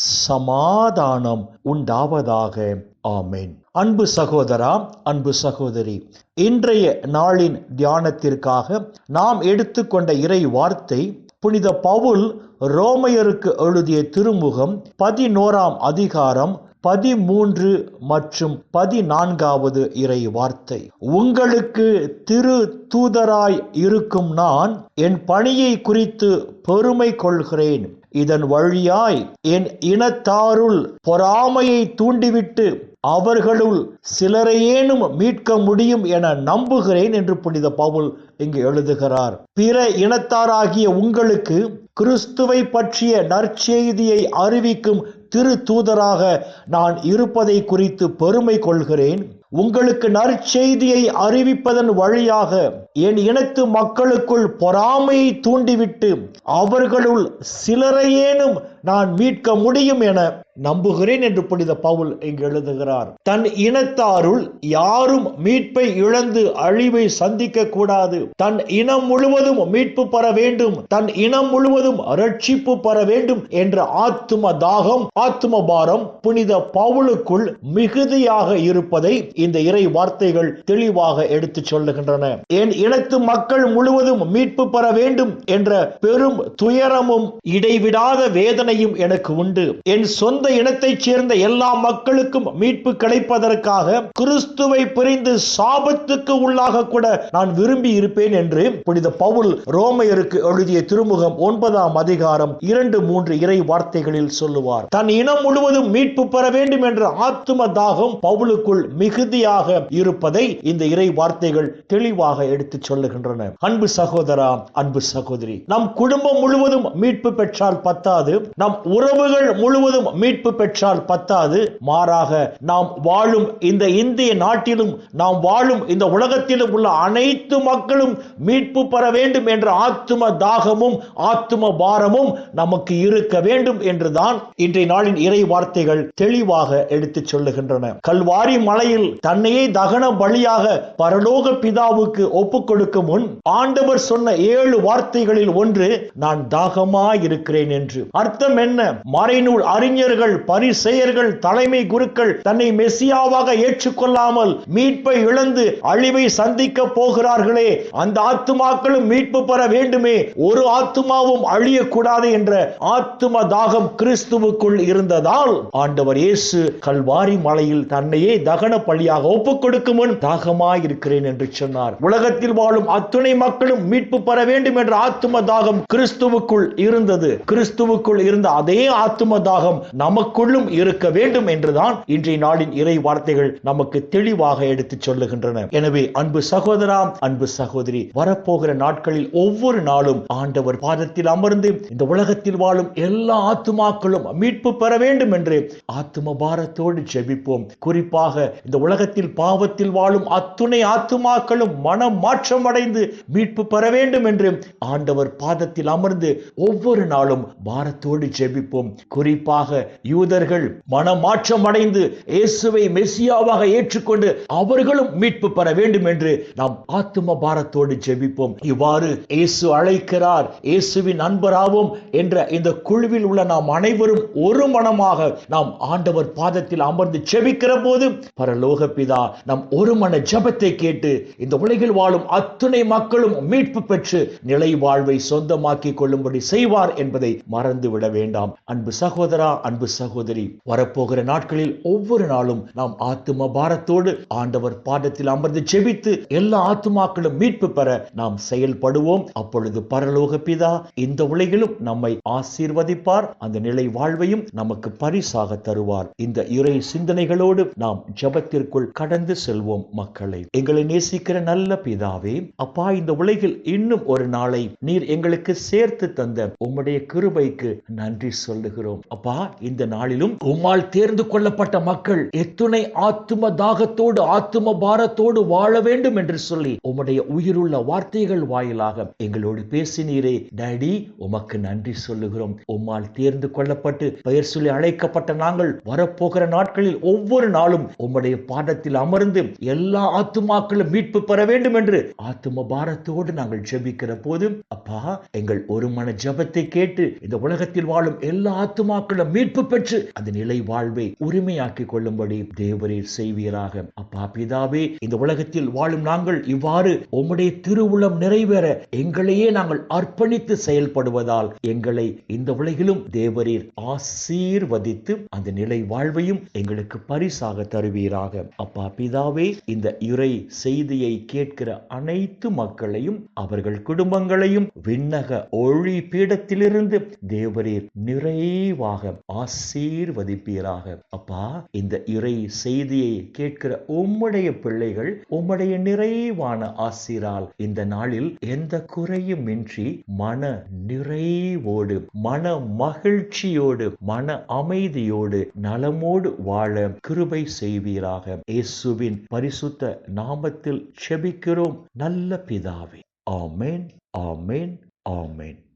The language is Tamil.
சமாதானம் உண்டாவதாக. ஆமேன். அன்பு சகோதரா அன்பு சகோதரி இன்றைய நாளின் தியானத்திற்காக நாம் எடுத்துக்கொண்ட இறை வார்த்தை புனித பவுல் ரோமையருக்கு எழுதிய திருமுகம் பதினோராம் அதிகாரம் பதிமூன்று மற்றும் பதினான்காவது இறை வார்த்தை. உங்களுக்கு திரு தூதராய் இருக்கும் நான் என் பணியை குறித்து பெருமை கொள்கிறேன். இதன் வழியாய் என் இனத்தாருள் பொறாமையை தூண்டிவிட்டு அவர்களுள் சிலரையேனும் மீட்க முடியும் என நம்புகிறேன் என்று புனித பவுல் இங்கு எழுதுகிறார். பிற இனத்தாராகிய உங்களுக்கு கிறிஸ்துவை பற்றிய நற்செய்தியை அறிவிக்கும் திரு தூதராக நான் இருப்பதை குறித்து பெருமை கொள்கிறேன். உங்களுக்கு நற்செய்தியை அறிவிப்பதன் வழியாக என் இனத்து மக்களுக்குள் பொறாமையை தூண்டிவிட்டு அவர்களுள் சிலரையேனும் நான் மீட்க முடியும் என நம்புகிறேன் என்று புனித பவுல் இங்கு எழுதுகிறார். தன் இனத்தாருள் யாரும் மீட்பை இழந்து அழிவை சந்திக்க கூடாது. தன் இனம் முழுவதும் மீட்பு பெற வேண்டும். தன் இனம் முழுவதும் ரட்சிப்பு பெற வேண்டும் என்ற ஆத்தும தாகம் ஆத்தும பாரம் புனித பவுலுக்குள் மிகுதியாக இருப்பதை இந்த இறை வார்த்தைகள் தெளிவாக எடுத்துச் சொல்லுகின்றன. என் இனத்து மக்கள் முழுவதும் மீட்பு பெற வேண்டும் என்ற பெரும் துயரமும் இடைவிடாத வேதனையும் எனக்கு உண்டு. என் சொந்த இனத்தைச் சேர்ந்த எல்லா மக்களுக்கும் மீட்பு கிடைப்பதற்காக கிறிஸ்துவை பிரிந்து சாபத்துக்கு உள்ளாக கூட நான் விரும்பி இருப்பேன் என்று புனித பவுல் ரோமையருக்கு எழுதிய திருமுகம் ஒன்பதாம் அதிகாரம் இரண்டு மூன்று இறை வார்த்தைகளில் சொல்லுவார். தன் இனம் முழுவதும் மீட்பு பெற வேண்டும் என்ற ஆத்தும தாகம் பவுலுக்குள் மிகுதியாக இருப்பதை இந்த இறை வார்த்தைகள் தெளிவாக எடுத்துச் சொல்லுகின்றன. அன்பு சகோதரா அன்பு சகோதரி நம் குடும்பம் முழுவதும் மீட்பு பெற்றால் பத்தாது. நம் உறவுகள் முழுவதும் மீட்பு மீட்பு பெற்றால் பத்தாது. மாறாக நாம் வாழும் இந்த இந்திய நாட்டிலும் நாம் வாழும் இந்த உலகத்திலும் உள்ள அனைத்து மக்களும் மீட்பு பெற வேண்டும் என்ற ஆத்தும தாகமும் ஆத்தும பாரமும் நமக்கு இருக்க வேண்டும் என்றுதான் இன்றைய நாளின் இறை வார்த்தைகள் தெளிவாக எடுத்துச் சொல்லுகின்றன. கல்வாரி மலையில் தன்னையே தகன பலியாக பரலோக பிதாவுக்கு ஒப்புக் கொடுக்கும் முன் ஆண்டவர் சொன்ன ஏழு வார்த்தைகளில் ஒன்று நான் தாகமாய் இருக்கிறேன் என்று. அர்த்தம் என்ன? மறைநூல் அறிஞர்கள் பரிசெயர்கள் தலைமை குருக்கள் தன்னை மெசியாவாக ஏற்றுக்கொள்ளாமல் மீட்பை இழந்து அழிவை சந்திக்க போகிறார்களே. அந்த ஆத்துமாக்களும் மீட்பு பெற வேண்டுமே. ஒரு ஆத்துமாவும் அழியக்கூடாது என்ற ஆத்தும தாகம் கிறிஸ்துவுக்குள் இருந்ததால் ஆண்டவர் இயேசு கல்வாரி மலையில் தன்னையே தகன பள்ளியாக ஒப்புக் கொடுக்கும் முன் தாகமாய் இருக்கிறேன் என்று சொன்னார். உலகத்தில் வாழும் அத்துணை மக்களும் மீட்பு பெற வேண்டும் என்ற ஆத்தும தாகம் கிறிஸ்துவுக்குள் இருந்தது. கிறிஸ்துவுக்குள் இருந்த அதே ஆத்தும தாகம் நமக்குள்ளும் இருக்க வேண்டும் என்றுதான் இன்றைய நாளின் இறை வார்த்தைகள் நமக்கு தெளிவாக எடுத்துச் சொல்லுகின்றன. எனவே அன்பு சகோதரா அன்பு சகோதரி வரப்போகிற நாட்களில் ஒவ்வொரு நாளும் ஆண்டவர் பாதத்தில் அமர்ந்து இந்த உலகத்தில் வாழும் எல்லா ஆத்துமாக்களும் மீட்பு பெற வேண்டும் என்று ஆத்தும பாரத்தோடு ஜெபிப்போம். குறிப்பாக இந்த உலகத்தில் பாவத்தில் வாழும் அத்துணை ஆத்துமாக்களும் மனம் மாற்றம் அடைந்து மீட்பு பெற வேண்டும் என்று ஆண்டவர் பாதத்தில் அமர்ந்து ஒவ்வொரு நாளும் பாரத்தோடு ஜெபிப்போம். குறிப்பாக யூதர்கள் மனமாற்றம் அடைந்து இயேசுவை மெசியாவாக ஏற்றுக்கொண்டு அவர்களும் மீட்பு பெற வேண்டும் என்று நாம் ஆத்தும பாரத்தோடு ஜெபிப்போம். இவ்வாறு இயேசு அழைக்கிறார். இயேசுவின் அன்பராவோம் என்ற இந்த குழுவில் உள்ள நாம் அனைவரும் ஒரு மனமாக நாம் ஆண்டவர் பாதத்தில் அமர்ந்து ஜெபிக்கிற போது பரலோக பிதா நம் ஒரு மன ஜெபத்தை கேட்டு இந்த உலகில் வாழும் அத்துணை மக்களும் மீட்பு பெற்று நிலை வாழ்வை சொந்தமாக்கிக் கொள்ளும்படி செய்வார் என்பதை மறந்து விட வேண்டாம். அன்பு சகோதரா அன்பு சகோதரி. வரப்போகிற நாட்களில் ஒவ்வொரு நாளும் நாம் ஆத்தும பாரத்தோடு ஆண்டவர் பாடத்தில் அமர்ந்து செபித்து எல்லா ஆத்துமாக்களும் மீட்பு பெற நாம் செயல்படுவோம். அப்பொழுது பரலோக பிதா இந்த உலகிலும் நம்மை ஆசீர்வதிப்பார். அந்த நிலை வாழ்வையும் நமக்கு பரிசாக தருவார். இந்த இறை சிந்தனைகளோடு நாம் ஜபத்திற்குள் கடந்து செல்வோம் மக்களை. எங்களை நேசிக்கிற நல்ல பிதாவே அப்பா இந்த உலகில் இன்னும் ஒரு நாளை நீர் எங்களுக்கு சேர்த்து தந்த உம்முடைய கிருபைக்கு நன்றி சொல்லுகிறோம். அப்பா இந்த நாளிலும் உம்மால் தேர்ந்து கொள்ளப்பட்ட மக்கள் எத்துணை ஆத்தும தாகத்தோடு ஆத்தும பாரத்தோடு வாழ வேண்டும் என்று சொல்லி உம்முடைய உயிருள்ள வார்த்தைகள் வாயிலாக எங்களோடு பேசினீரே. டேடி உமக்கு நன்றி சொல்லுகிறோம். உம்மால் தேர்ந்து கொள்ளப்பட்டு பெயர் சொல்லி அழைக்கப்பட்ட நாங்கள் வரப்போகிற நாட்களில் ஒவ்வொரு நாளும் உம்முடைய பாடத்தில் அமர்ந்து எல்லா ஆத்துமாக்களும் மீட்பு பெற வேண்டும் என்று ஆத்தும பாரத்தோடு நாங்கள் ஜெபிக்கிற போது அப்பா எங்கள் ஒரு மன ஜெபத்தை கேட்டு இந்த உலகத்தில் வாழும் எல்லா ஆத்துமாக்களும் மீட்பு பெற்று அந்த நிலை வாழ்வை உரிமையாக்கி கொள்ளும்படி தேவரீர் செய்வீராக. அப்பா பிதாவே இந்த உலகத்தில் வாழும் நாங்கள் இவ்வாறு உம்முடைய திருவுளம் நிறைவேற எங்களையே நாங்கள் அர்ப்பணித்து செயல்படுவதால் எங்களை இந்த உலகிலும் தேவரீர் ஆசீர்வதித்து அந்த நிலை வாழ்வையும் எங்களுக்கு பரிசாக தருவீராக. அப்பா பிதாவே இந்த இறை செய்தியை கேட்கிற அனைத்து மக்களையும் அவர்கள் குடும்பங்களையும் விண்ணக ஒளி பீடத்திலிருந்து தேவரீர் நிறைவாக ஆசீர்வதிப்பீராக அப்பா இந்த இறை செய்தியை கேட்கிற உம்முடைய பிள்ளைகள் உம்முடைய நிறைவான ஆசிரால் இந்த நாளில் எந்த குறையும் இன்றி மன நிறைவோடு மன மகிழ்ச்சியோடு மன அமைதியோடு நலமோடு வாழ கிருபை செய்வீராக. இயேசுவின் பரிசுத்த நாமத்தில் செபிக்கிறோம். நல்ல பிதாவே. ஆமேன் ஆமேன் ஆமேன்.